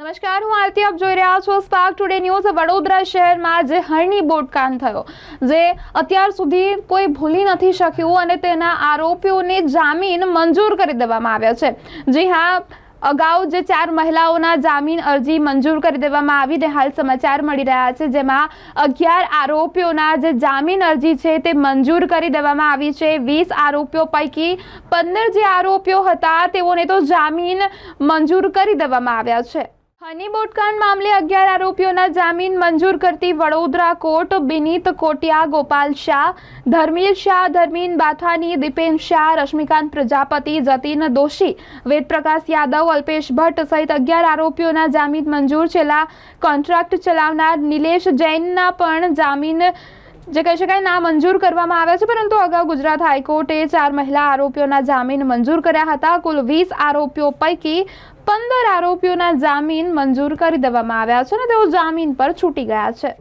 નમસ્કાર, હું આરતી, આપ જોઈ રહ્યા છો સ્પાર્ક ટુડે ન્યૂઝ વડોદરા શહેરમાં જે હરણી બોટકાંડ થયો, જે અત્યાર સુધી કોઈ ભૂલી નથી શક્યું અને તેના આરોપીઓને જામીન મંજૂર કરી દેવામાં આવ્યા છે. જી હા, અગાઉ જે ચાર મહિલાઓના જામીન અરજી મંજૂર કરી દેવામાં આવી, તે હાલ સમાચાર મળી રહ્યા છે, જેમાં અગિયાર આરોપીઓના જે જામીન અરજી છે તે મંજૂર કરી દેવામાં આવી છે. વીસ આરોપીઓ પૈકી પંદર જે આરોપીઓ હતા, તેઓને તો જામીન મંજૂર કરી દેવામાં આવ્યા છે. હની બોટકાંડ મામલે અગિયાર આરોપીઓના જામીન મંજૂર કરતી વડોદરા કોર્ટ બિનીત કોટિયા, ગોપાલ શાહ, ધર્મીલ શાહ, ધર્મીન બાથાની દીપેન શાહ, રશ્મિકાંત પ્રજાપતિ, જતીન દોશી, વેદપ્રકાશ યાદવ, અલ્પેશ ભટ્ટ સહિત અગિયાર આરોપીઓના જામીન મંજૂર. છેલ્લા કોન્ટ્રાક્ટ ચલાવનાર નિલેશ જૈનના પણ જામીન જે કહી શકાય ના મંજૂર કરવામાં આવ્યા છે, પરંતુ અગાઉ ગુજરાત હાઈકોર્ટે ચાર મહિલા આરોપીઓના જામીન મંજૂર કર્યા હતા. કુલ વીસ આરોપીઓ પૈકી પંદર આરોપીઓના જામીન મંજૂર કરી દેવામાં આવ્યા છે અને તેઓ જામીન પર છૂટી ગયા છે.